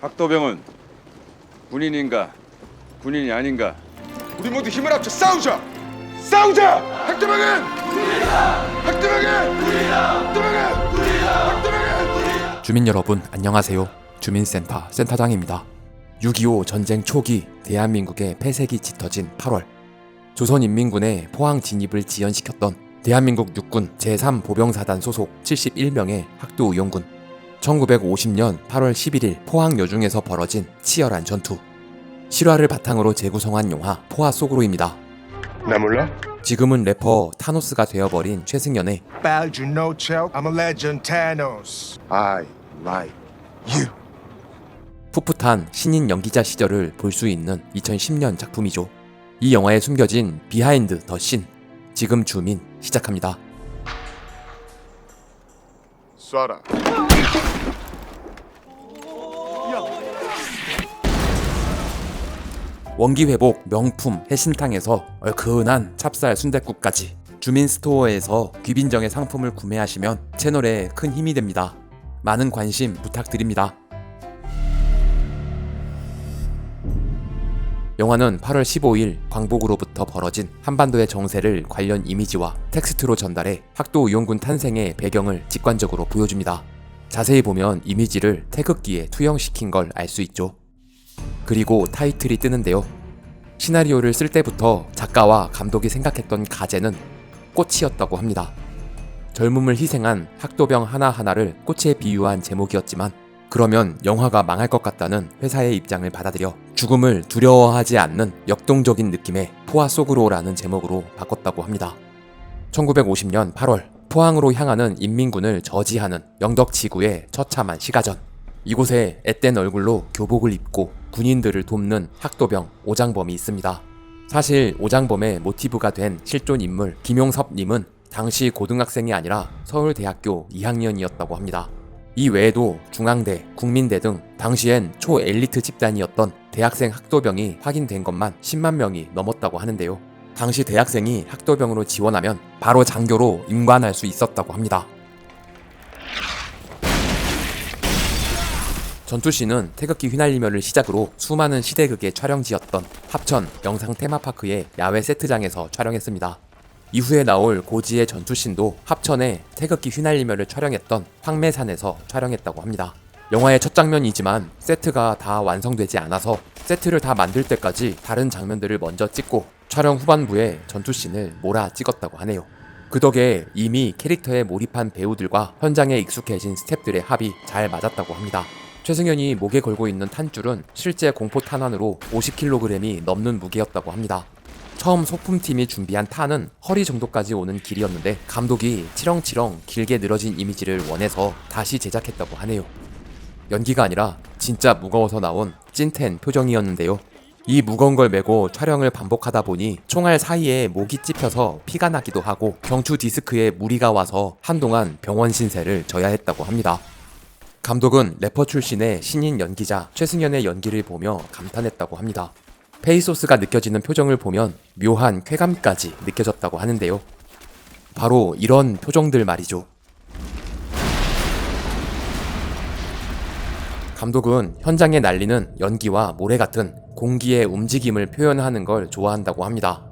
학도병은 군인인가 군인이 아닌가 우리 모두 힘을 합쳐 싸우자. 싸우자. 학도병은 우리다. 학도병은 우리다. 학도병은 우리다. 학도병은 주민 여러분 안녕하세요. 주민센터 센터장입니다. 6.25 전쟁 초기 대한민국의 폐색이 짙어진 8월 조선인민군의 포항 진입을 지연시켰던 대한민국 육군 제3보병사단 소속 71명의 학도의용군 1950년 8월 11일 포항 여중에서 벌어진 치열한 전투 실화를 바탕으로 재구성한 영화 포화 속으로입니다. 나 몰라? 지금은 래퍼 타노스가 되어버린 최승연의 Bowed you no choke. I'm a legend, Thanos. I like you. 풋풋한 신인 연기자 시절을 볼 수 있는 2010년 작품이죠. 이 영화에 숨겨진 비하인드 더 신, 지금 주민 시작합니다. 쏴라. 원기 회복 명품 해신탕에서 얼큰한 찹쌀 순댓국까지 주민 스토어에서 귀빈정의 상품을 구매하시면 채널에 큰 힘이 됩니다. 많은 관심 부탁드립니다. 영화는 8월 15일 광복으로부터 벌어진 한반도의 정세를 관련 이미지와 텍스트로 전달해 학도 의용군 탄생의 배경을 직관적으로 보여줍니다. 자세히 보면 이미지를 태극기에 투영시킨 걸 알 수 있죠. 그리고 타이틀이 뜨는데요. 시나리오를 쓸 때부터 작가와 감독이 생각했던 가제는 꽃이었다고 합니다. 젊음을 희생한 학도병 하나하나를 꽃에 비유한 제목이었지만 그러면 영화가 망할 것 같다는 회사의 입장을 받아들여 죽음을 두려워하지 않는 역동적인 느낌의 포화 속으로라는 제목으로 바꿨다고 합니다. 1950년 8월 포항으로 향하는 인민군을 저지하는 영덕지구의 처참한 시가전 이곳에 앳된 얼굴로 교복을 입고 군인들을 돕는 학도병 오장범이 있습니다. 사실 오장범의 모티브가 된 실존 인물 김용섭님은 당시 고등학생이 아니라 서울대학교 2학년이었다고 합니다. 이 외에도 중앙대, 국민대 등 당시엔 초엘리트 집단이었던 대학생 학도병이 확인된 것만 10만 명이 넘었다고 하는데요. 당시 대학생이 학도병으로 지원하면 바로 장교로 임관할 수 있었다고 합니다. 전투씬은 태극기 휘날리며를 시작으로 수많은 시대극의 촬영지였던 합천 영상 테마파크의 야외 세트장에서 촬영했습니다. 이후에 나올 고지의 전투씬도 합천의 태극기 휘날리며를 촬영했던 황매산에서 촬영했다고 합니다. 영화의 첫 장면이지만 세트가 다 완성되지 않아서 세트를 다 만들 때까지 다른 장면들을 먼저 찍고 촬영 후반부에 전투씬을 몰아 찍었다고 하네요. 그 덕에 이미 캐릭터에 몰입한 배우들과 현장에 익숙해진 스탭들의 합이 잘 맞았다고 합니다. 최승현이 목에 걸고 있는 탄줄은 실제 공포 탄환으로 50kg이 넘는 무게였다고 합니다. 처음 소품팀이 준비한 탄은 허리 정도까지 오는 길이었는데 감독이 치렁치렁 길게 늘어진 이미지를 원해서 다시 제작했다고 하네요. 연기가 아니라 진짜 무거워서 나온 찐텐 표정이었는데요. 이 무거운 걸 메고 촬영을 반복하다 보니 총알 사이에 목이 찝혀서 피가 나기도 하고 경추 디스크에 무리가 와서 한동안 병원 신세를 져야 했다고 합니다. 감독은 래퍼 출신의 신인 연기자 최승연의 연기를 보며 감탄했다고 합니다. 페이소스가 느껴지는 표정을 보면 묘한 쾌감까지 느껴졌다고 하는데요. 바로 이런 표정들 말이죠. 감독은 현장에 날리는 연기와 모래 같은 공기의 움직임을 표현하는 걸 좋아한다고 합니다.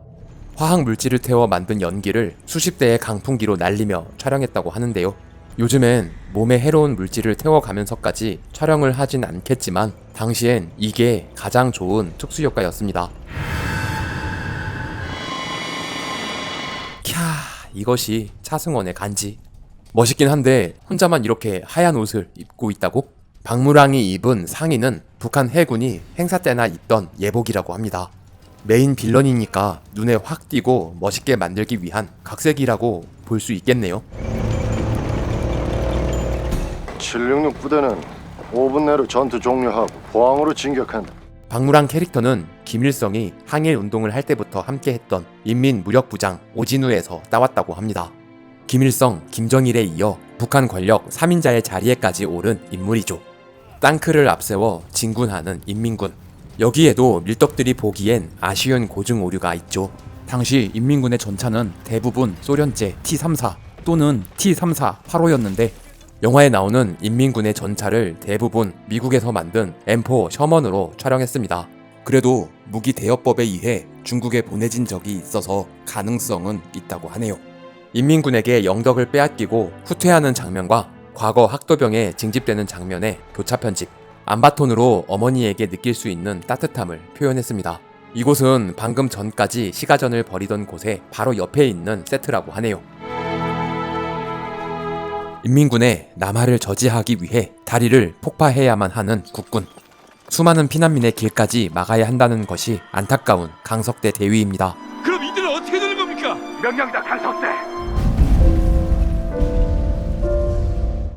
화학 물질을 태워 만든 연기를 수십 대의 강풍기로 날리며 촬영했다고 하는데요. 요즘엔 몸에 해로운 물질을 태워가면서까지 촬영을 하진 않겠지만 당시엔 이게 가장 좋은 특수효과였습니다. 캬, 이것이 차승원의 간지. 멋있긴 한데 혼자만 이렇게 하얀 옷을 입고 있다고? 박무랑이 입은 상의는 북한 해군이 행사 때나 입던 예복이라고 합니다. 메인 빌런이니까 눈에 확 띄고 멋있게 만들기 위한 각색이라고 볼 수 있겠네요. 766 부대는 5분 내로 전투 종료하고 포항으로 진격한다. 박무랑 캐릭터는 김일성이 항일 운동을 할 때부터 함께했던 인민무력부장 오진우에서 따왔다고 합니다. 김일성, 김정일에 이어 북한 권력 3인자의 자리에까지 오른 인물이죠. 땅크를 앞세워 진군하는 인민군. 여기에도 밀떡들이 보기엔 아쉬운 고증 오류가 있죠. 당시 인민군의 전차는 대부분 소련제 T-34 또는 T-34 8호였는데 영화에 나오는 인민군의 전차를 대부분 미국에서 만든 M4 셔먼으로 촬영했습니다. 그래도 무기 대여법에 의해 중국에 보내진 적이 있어서 가능성은 있다고 하네요. 인민군에게 영덕을 빼앗기고 후퇴하는 장면과 과거 학도병에 징집되는 장면의 교차 편집, 안바톤으로 어머니에게 느낄 수 있는 따뜻함을 표현했습니다. 이곳은 방금 전까지 시가전을 벌이던 곳에 바로 옆에 있는 세트라고 하네요. 인민군의 남하를 저지하기 위해 다리를 폭파해야만 하는 국군. 수많은 피난민의 길까지 막아야 한다는 것이 안타까운 강석대 대위입니다. 그럼 이들은 어떻게 되는 겁니까?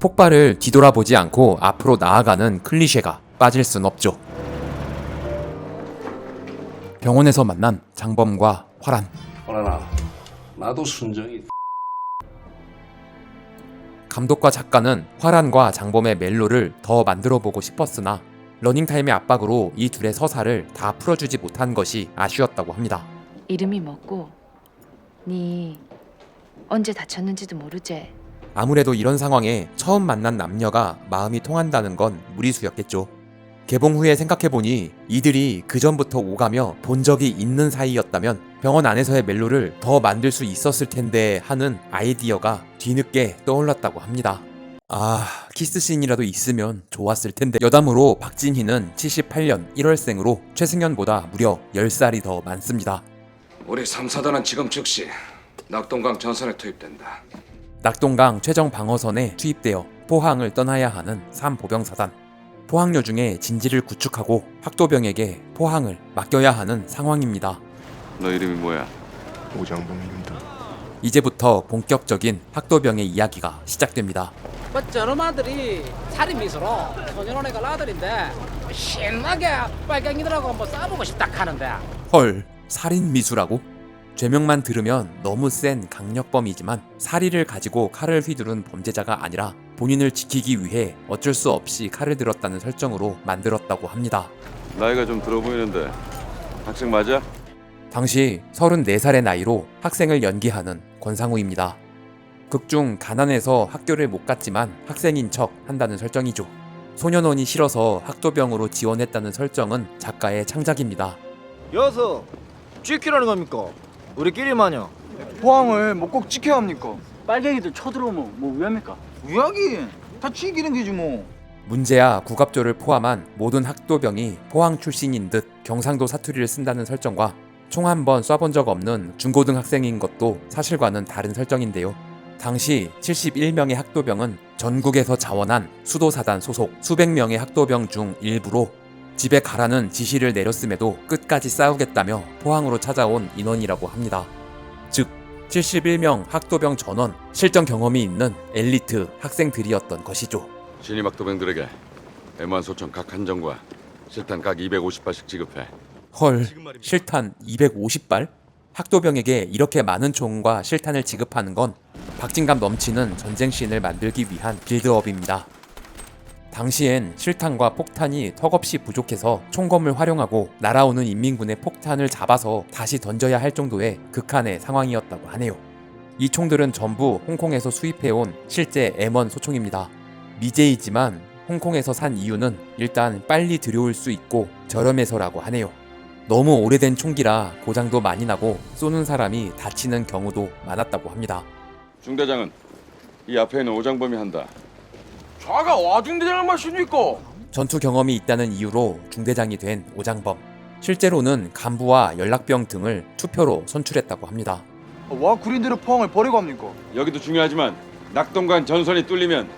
폭발을 뒤돌아보지 않고 앞으로 나아가는 클리셰가 빠질 순 없죠. 병원에서 만난 장범과 화란. 호란아 나도 순정이 감독과 작가는 화란과 장범의 멜로를 더 만들어 보고 싶었으나 러닝타임의 압박으로 이 둘의 서사를 다 풀어주지 못한 것이 아쉬웠다고 합니다. 이름이 뭐고 네 언제 다쳤는지도 모르지 아무래도 이런 상황에 처음 만난 남녀가 마음이 통한다는 건 무리수였겠죠. 개봉 후에 생각해보니 이들이 그전부터 오가며 본 적이 있는 사이였다면 병원 안에서의 멜로를 더 만들 수 있었을 텐데 하는 아이디어가 뒤늦게 떠올랐다고 합니다. 아, 키스씬이라도 있으면 좋았을 텐데. 여담으로 박진희는 78년 1월생으로 최승현보다 무려 10살이 더 많습니다. 우리 3사단은 지금 즉시 낙동강 전선에 투입된다 낙동강 최정 방어선에 투입되어 포항을 떠나야 하는 삼보병사단. 포항요 중에 진지를 구축하고 학도병에게 포항을 맡겨야 하는 상황입니다. 너 이름이 뭐야? 오장범입니다. 이제부터 본격적인 학도병의 이야기가 시작됩니다. 뭐 저놈 아들이 살인 미소로 소년원에 아들인데 신나게 빨갱이들하고 한번 싸보고 싶다 하는데 헐, 살인 미수라고? 죄명만 들으면 너무 센 강력범이지만 사리를 가지고 칼을 휘두른 범죄자가 아니라 본인을 지키기 위해 어쩔 수 없이 칼을 들었다는 설정으로 만들었다고 합니다. 나이가 좀 들어 보이는데 학생 맞아? 당시 34살의 나이로 학생을 연기하는 권상우입니다. 극중 가난해서 학교를 못 갔지만 학생인 척 한다는 설정이죠. 소년원이 싫어서 학도병으로 지원했다는 설정은 작가의 창작입니다. 여서 지키라는 겁니까? 우리끼리만요. 포항을 뭐 꼭 지켜야 합니까? 빨갱이들 쳐들어오면 뭐 위합니까? 우야기 다 지키는 게지 뭐. 문제야 국갑조를 포함한 모든 학도병이 포항 출신인 듯 경상도 사투리를 쓴다는 설정과 총 한 번 쏴본 적 없는 중고등학생인 것도 사실과는 다른 설정인데요. 당시 71명의 학도병은 전국에서 자원한 수도사단 소속 수백 명의 학도병 중 일부로 집에 가라는 지시를 내렸음에도 끝까지 싸우겠다며 포항으로 찾아온 인원이라고 합니다. 즉 71명 학도병 전원 실전 경험이 있는 엘리트 학생들이었던 것이죠. 신입 학도병들에게 M1 소총 각 한 정과 실탄 각 250발씩 지급해. 헐, 실탄 250발? 학도병에게 이렇게 많은 총과 실탄을 지급하는 건 박진감 넘치는 전쟁 씬을 만들기 위한 빌드업입니다. 당시엔 실탄과 폭탄이 턱없이 부족해서 총검을 활용하고 날아오는 인민군의 폭탄을 잡아서 다시 던져야 할 정도의 극한의 상황이었다고 하네요. 이 총들은 전부 홍콩에서 수입해온 실제 M1 소총입니다. 미제이지만 홍콩에서 산 이유는 일단 빨리 들여올 수 있고 저렴해서라고 하네요. 너무 오래된 총기라 고장도 많이 나고 쏘는 사람이 다치는 경우도 많았다고 합니다. 중대장은 이 앞에 있는 오장범이 한다. 좌가 와중대장을 마십니까? 전투 경험이 있다는 이유로 중대장이 된 오장범. 실제로는 간부와 연락병 등을 투표로 선출했다고 합니다. 와 구린들의 포항을 버리고 합니까? 여기도 중요하지만 낙동강 전선이 뚫리면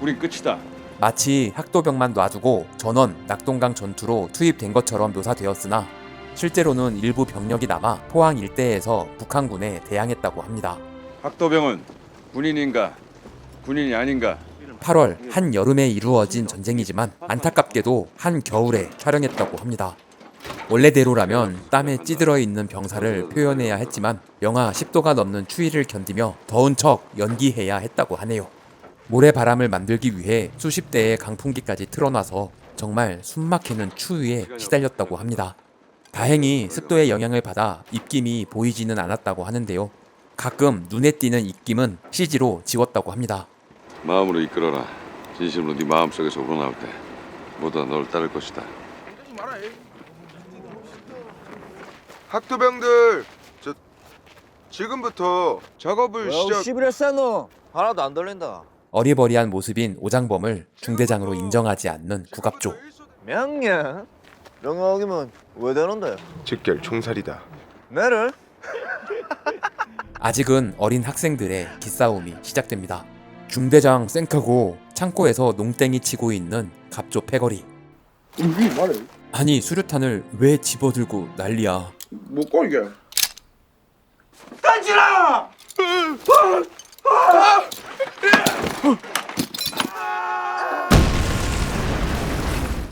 우린 끝이다. 마치 학도병만 놔두고 전원 낙동강 전투로 투입된 것처럼 묘사되었으나 실제로는 일부 병력이 남아 포항 일대에서 북한군에 대항했다고 합니다. 학도병은 군인인가 군인이 아닌가 8월 한 여름에 이루어진 전쟁이지만 안타깝게도 한 겨울에 촬영했다고 합니다. 원래대로라면 땀에 찌들어 있는 병사를 표현해야 했지만 영하 10도가 넘는 추위를 견디며 더운 척 연기해야 했다고 하네요. 모래바람을 만들기 위해 수십 대의 강풍기까지 틀어놔서 정말 숨막히는 추위에 시달렸다고 합니다. 다행히 습도의 영향을 받아 입김이 보이지는 않았다고 하는데요. 가끔 눈에 띄는 입김은 CG로 지웠다고 합니다. 마음으로 이끌어라. 진심으로 네 마음속에서 우러나올 때 모두 다널 따를 것이다. 학도병들 저 지금부터 작업을 시작. 시브레사노 하나도 안 들린다. 어리버리한 모습인 오장범을 중대장으로 인정하지 않는 구갑조. 명령. 명령이면 왜 되는데? 직결 총살이다. 매를? 아직은 어린 학생들의 기싸움이 시작됩니다. 중대장 쌩크고 창고에서 농땡이 치고 있는 갑조 패거리. 아니 수류탄을 왜 집어들고 난리야?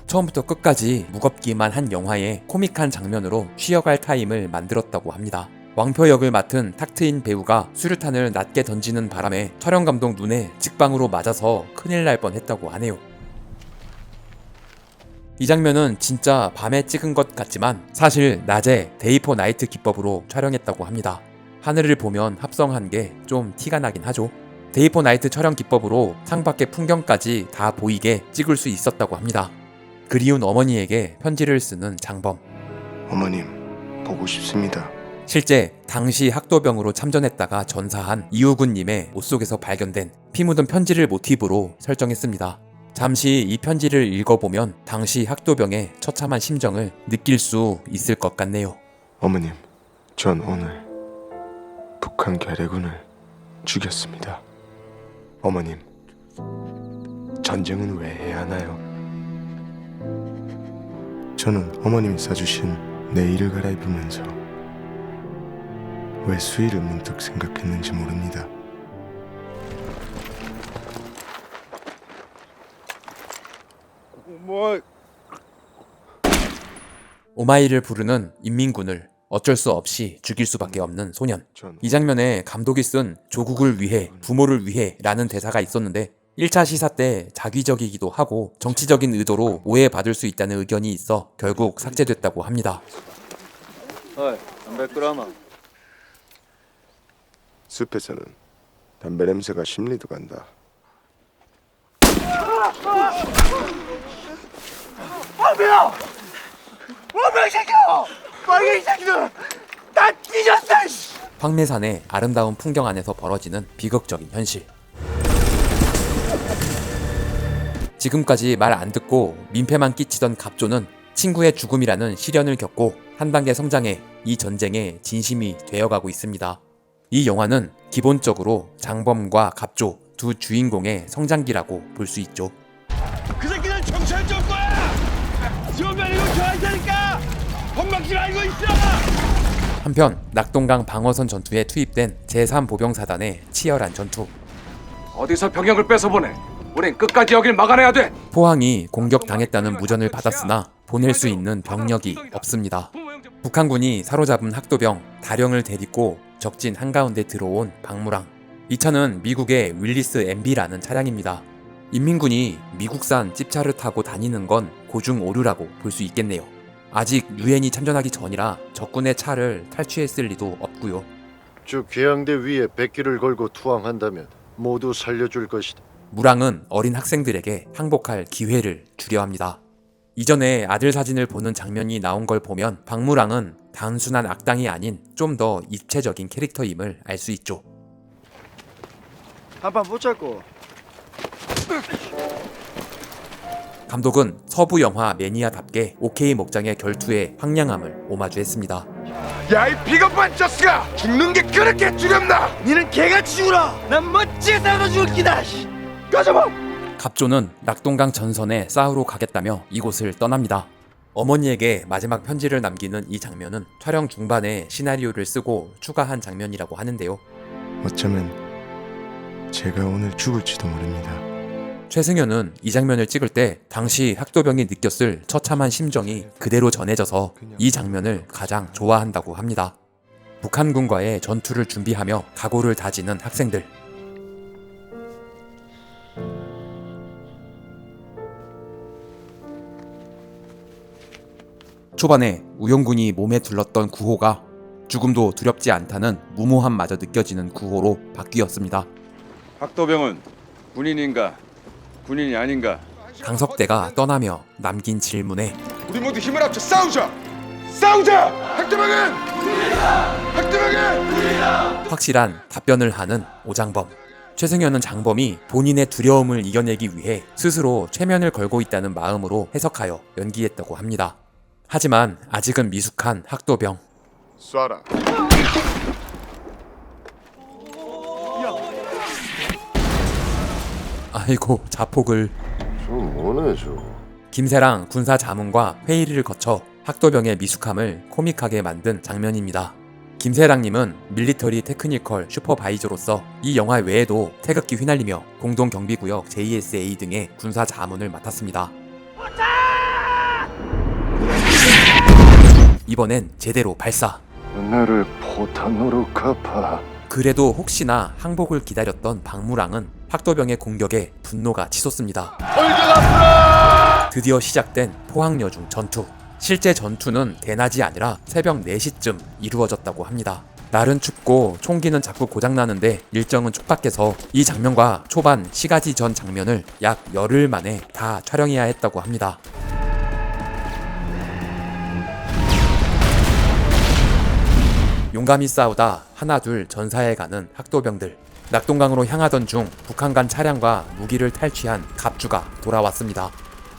처음부터 끝까지 무겁기만 한 영화에 코믹한 장면으로 쉬어갈 타임을 만들었다고 합니다. 왕표 역을 맡은 탁 트인 배우가 수류탄을 낮게 던지는 바람에 촬영 감독 눈에 직방으로 맞아서 큰일 날 뻔했다고 하네요. 이 장면은 진짜 밤에 찍은 것 같지만 사실 낮에 데이포 나이트 기법으로 촬영했다고 합니다. 하늘을 보면 합성한 게 좀 티가 나긴 하죠. 데이포 나이트 촬영 기법으로 창밖의 풍경까지 다 보이게 찍을 수 있었다고 합니다. 그리운 어머니에게 편지를 쓰는 장범. 어머님 보고 싶습니다. 실제 당시 학도병으로 참전했다가 전사한 이우군님의 옷 속에서 발견된 피 묻은 편지를 모티브로 설정했습니다. 잠시 이 편지를 읽어보면 당시 학도병의 처참한 심정을 느낄 수 있을 것 같네요. 어머님 전 오늘 북한 괴뢰군을 죽였습니다. 어머님 전쟁은 왜 해야 하나요? 저는 어머님이 싸주신 내 일을 갈아입으면서 왜 수위를 문득 생각했는지 모릅니다. 뭐 오마이를 부르는 인민군을 어쩔 수 없이 죽일 수밖에 없는 소년. 전이 장면에 감독이 쓴 조국을 위해, 부모를 위해 라는 대사가 있었는데 1차 시사 때 자기적이기도 하고 정치적인 의도로 오해받을 수 있다는 의견이 있어 결국 삭제됐다고 합니다. 어이, 담배 끄라마. 숲에서는 담배 냄새가 심리도 간다. 황매산의 아름다운 풍경 안에서 벌어지는 비극적인 현실. 지금까지 말 안 듣고 민폐만 끼치던 갑조는 친구의 죽음이라는 시련을 겪고 한 단계 성장해 이 전쟁의 진심이 되어가고 있습니다. 이 영화는 기본적으로 장범과 갑조 두 주인공의 성장기라고 볼 수 있죠. 그 새끼는 경찰 줄 거야. 지원병 이거 좋아할 테니까 험막질 알고 있어. 한편 낙동강 방어선 전투에 투입된 제3보병사단의 치열한 전투. 어디서 병력을 뺏어보내? 우린 끝까지 여길 막아내야 돼. 포항이 공격당했다는 무전을 받았으나 보낼 수 있는 병력이 없습니다. 북한군이 사로잡은 학도병 다령을 데리고 적진 한가운데 들어온 박무랑. 이 차는 미국의 윌리스 MB라는 차량입니다. 인민군이 미국산 찝차를 타고 다니는 건 고중 오류라고 볼 수 있겠네요. 아직 유엔이 참전하기 전이라 적군의 차를 탈취했을 리도 없고요. 주 개항대 위에 백기를 걸고 투항한다면 모두 살려줄 것이다. 무랑은 어린 학생들에게 항복할 기회를 주려 합니다. 이전에 아들 사진을 보는 장면이 나온 걸 보면 박무랑은 단순한 악당이 아닌 좀 더 입체적인 캐릭터임을 알 수 있죠. 한판 붙잡고. 감독은 서부 영화 매니아답게 OK 목장의 결투의 황량함을 오마주했습니다. 야이 비겁한 저스가 죽는 게 그렇게 두렵나? 니는 개가 죽으라. 난 멋지게 싸워 죽을 기다. 꺼져봐. 갑조는 낙동강 전선에 싸우러 가겠다며 이곳을 떠납니다. 어머니에게 마지막 편지를 남기는 이 장면은 촬영 중반에 시나리오를 쓰고 추가한 장면이라고 하는데요. 어쩌면 제가 오늘 죽을지도 모릅니다. 최승현은 이 장면을 찍을 때 당시 학도병이 느꼈을 처참한 심정이 그대로 전해져서 이 장면을 가장 좋아한다고 합니다. 북한군과의 전투를 준비하며 각오를 다지는 학생들. 초반에 우영군이 몸에 둘렀던 구호가 죽음도 두렵지 않다는 무모함마저 느껴지는 구호로 바뀌었습니다. 학도병은 군인인가? 군인이 아닌가? 강석대가 떠나며 남긴 질문에 우리 모두 힘을 합쳐 싸우자. 싸우자. 학대방은 학대방은 확실한 답변을 하는 오장범. 최승현은 장범이 본인의 두려움을 이겨내기 위해 스스로 최면을 걸고 있다는 마음으로 해석하여 연기했다고 합니다. 하지만 아직은 미숙한 학도병. 쏴라. 아이고 자폭을 저 뭐네 저. 김세랑 군사 자문과 회의를 거쳐 학도병의 미숙함을 코믹하게 만든 장면입니다. 김세랑님은 밀리터리 테크니컬 슈퍼바이저로서 이 영화 외에도 태극기 휘날리며 공동경비구역 JSA 등의 군사 자문을 맡았습니다. 이번엔 제대로 발사. 은혜를 포탄으로 갚아. 그래도 혹시나 항복을 기다렸던 박무랑은 학도병의 공격에 분노가 치솟습니다. 드디어 시작된 포항여중 전투. 실제 전투는 대낮이 아니라 새벽 4시쯤 이루어졌다고 합니다. 날은 춥고 총기는 자꾸 고장나는데 일정은 촉박해서 이 장면과 초반 시가지 전 장면을 약 열흘 만에 다 촬영해야 했다고 합니다. 용감히 싸우다 하나 둘 전사해 가는 학도병들. 낙동강으로 향하던 중 북한 간 차량과 무기를 탈취한 갑주가 돌아왔습니다.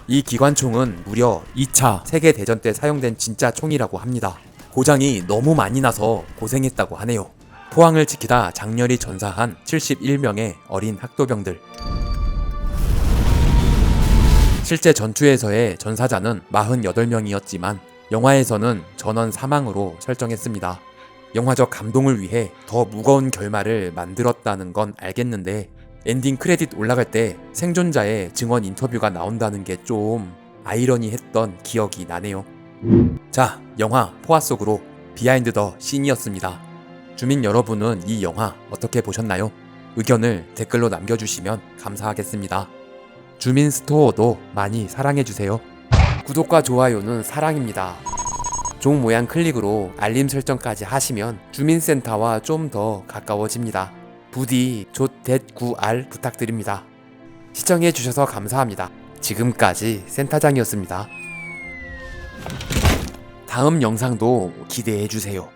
이 기관총은 무려 2차 세계대전 때 사용된 진짜 총이라고 합니다. 고장이 너무 많이 나서 고생했다고 하네요. 포항을 지키다 장렬히 전사한 71명의 어린 학도병들. 실제 전투에서의 전사자는 48명이었지만 영화에서는 전원 사망으로 설정했습니다. 영화적 감동을 위해 더 무거운 결말을 만들었다는 건 알겠는데 엔딩 크레딧 올라갈 때 생존자의 증언 인터뷰가 나온다는 게 좀 아이러니했던 기억이 나네요. 자, 영화 포화 속으로 비하인드 더 씬이었습니다. 주민 여러분은 이 영화 어떻게 보셨나요? 의견을 댓글로 남겨주시면 감사하겠습니다. 주민 스토어도 많이 사랑해주세요. 구독과 좋아요는 사랑입니다. 종 모양 클릭으로 알림 설정까지 하시면 주민센터와 좀 더 가까워집니다. 부디 조댓9알 부탁드립니다. 시청해 주셔서 감사합니다. 지금까지 센터장이었습니다. 다음 영상도 기대해 주세요.